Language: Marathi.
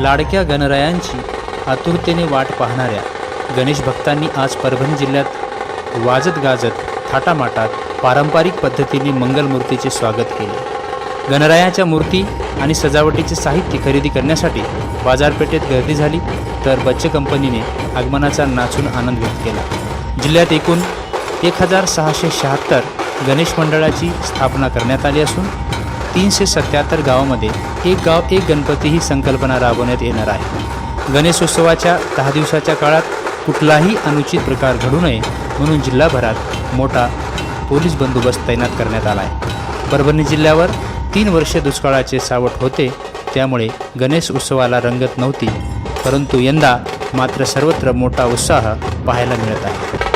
लाडक्या गणरायांची आतुरतेने वाट पाहणाऱ्या गणेश भक्तांनी आज परभणी जिल्ह्यात वाजत गाजत थाटामाटात पारंपरिक पद्धतीने मंगलमूर्तीचे स्वागत केले. गणरायाच्या मूर्ती आणि सजावटीचे साहित्य खरेदी करण्यासाठी बाजारपेठेत गर्दी झाली तर बच्चे कंपनीने आगमनाचा नाचून आनंद व्यक्त केला. जिल्ह्यात एकूण एक हजार सहाशे शहात्तर गणेश मंडळाची स्थापना करण्यात आली असून तीनशे सत्याहत्तर गावामध्ये एक गाव एक गणपती ही संकल्पना राबवण्यात येणार आहे. गणेशोत्सवाच्या दहा दिवसाच्या काळात कुठलाही अनुचित प्रकार घडू नये म्हणून जिल्हाभरात मोठा पोलीस बंदोबस्त तैनात करण्यात आला आहे. परभणी जिल्ह्यावर तीन वर्षे दुष्काळाचे सावट होते त्यामुळे गणेश उत्सवाला रंगत नव्हती परंतु यंदा मात्र सर्वत्र मोठा उत्साह पाहायला मिळत आहे.